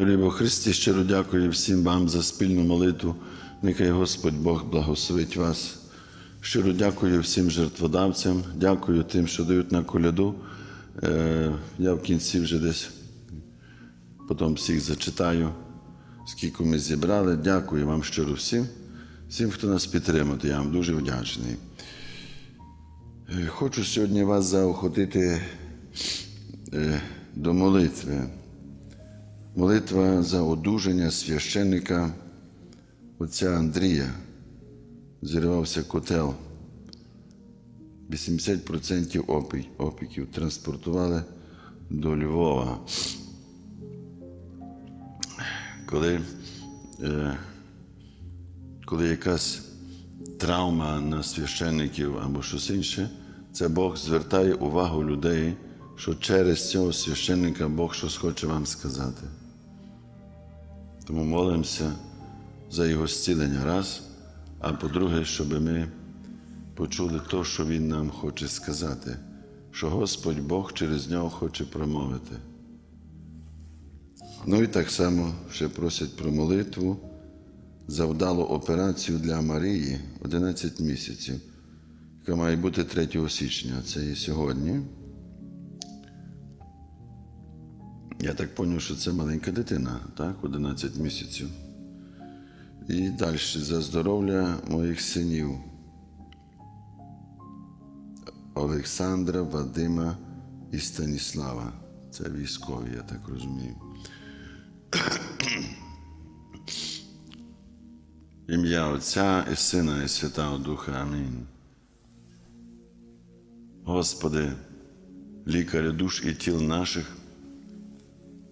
Любо Христі, щиро дякую всім вам за спільну молитву. Нехай Господь Бог благословить вас. Щиро дякую всім жертводавцям, дякую тим, що дають на коляду. Е, Я в кінці вже десь потім всіх зачитаю, скільки ми зібрали. Дякую вам щиро всім, всім, хто нас підтримує. Я вам дуже вдячний. Е, Хочу сьогодні вас заохотити е, до молитви. Молитва за одужання священника отця Андрія. Зірвався котел. 80% опіків транспортували до Львова. Коли, е, коли якась травма на священників або щось інше, це Бог звертає увагу людей, що через цього священника Бог щось хоче вам сказати. Тому молимося за його зцілення раз, а по-друге, щоб ми почули те, що Він нам хоче сказати, що Господь Бог через нього хоче промовити. Ну і так само ще просять про молитву за вдалу операцію для Марії 11 місяців, яка має бути 3 січня, це і сьогодні. Я так зрозумів, що це маленька дитина, так, 11 місяців. І далі за здоров'я моїх синів. Олександра, Вадима і Станіслава. Це військові, я так розумію. Ім'я Отця і Сина і Святого Духа. Амінь. Господи, лікарю душ і тіл наших,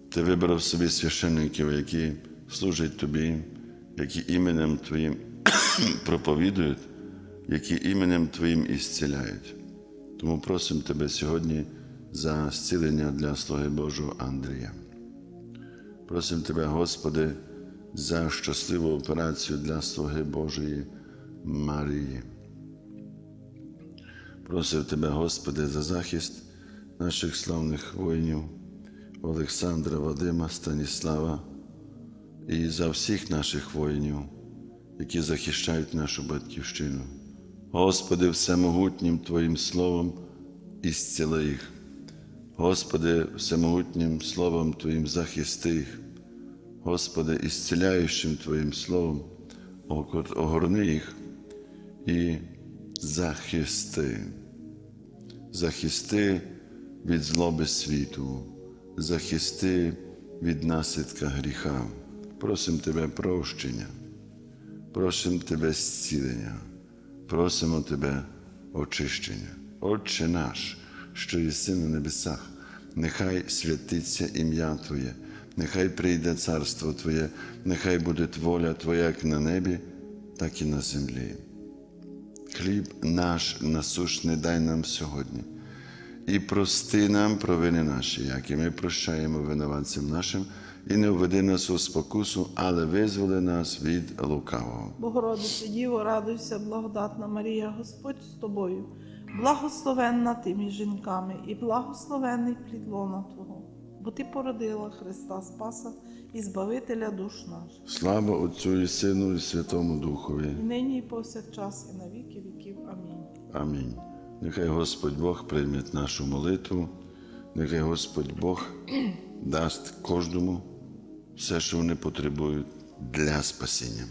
Ти вибрав собі священників, які служать Тобі, які іменем Твоїм проповідують, які іменем Твоїм ісціляють. Тому просимо Тебе сьогодні за зцілення для Слуги Божого Андрія. Просимо Тебе, Господи, за щасливу операцію для Слуги Божої Марії. Просив Тебе, Господи, за захист наших славних воїнів Олександра, Вадима, Станіслава і за всіх наших воїнів, які захищають нашу батьківщину. Господи, всемогутнім Твоїм Словом ісціли їх. Господи, всемогутнім Словом Твоїм захисти їх. Господи, ісціляючим Твоїм Словом огорни їх і захисти. Захисти від злоби світу, захисти від наслідка гріха. Просимо Тебе прощення, просимо Тебе зцілення, просимо Тебе очищення. Отче наш, що єси на небесах, нехай святиться ім'я Твоє, нехай прийде царство Твоє, нехай буде воля Твоя як на небі, так і на землі. Хліб наш насущний дай нам сьогодні, і прости нам провини наші, як і ми прощаємо винуватцям нашим, і не введи нас у спокусу, але визволи нас від лукавого. Богородице Діво, радуйся, благодатна Марія, Господь з тобою, благословенна ти між жінками, і благословенний плід лона Твого, бо Ти породила Христа Спаса і Збавителя душ наших, Слава Отцю і Сину, і Святому Духові. і нині, і повсякчас, і на віки віків. Амінь. Амінь. Нехай Господь Бог прийме нашу молитву, нехай Господь Бог дасть кожному все, що вони потребують для спасіння.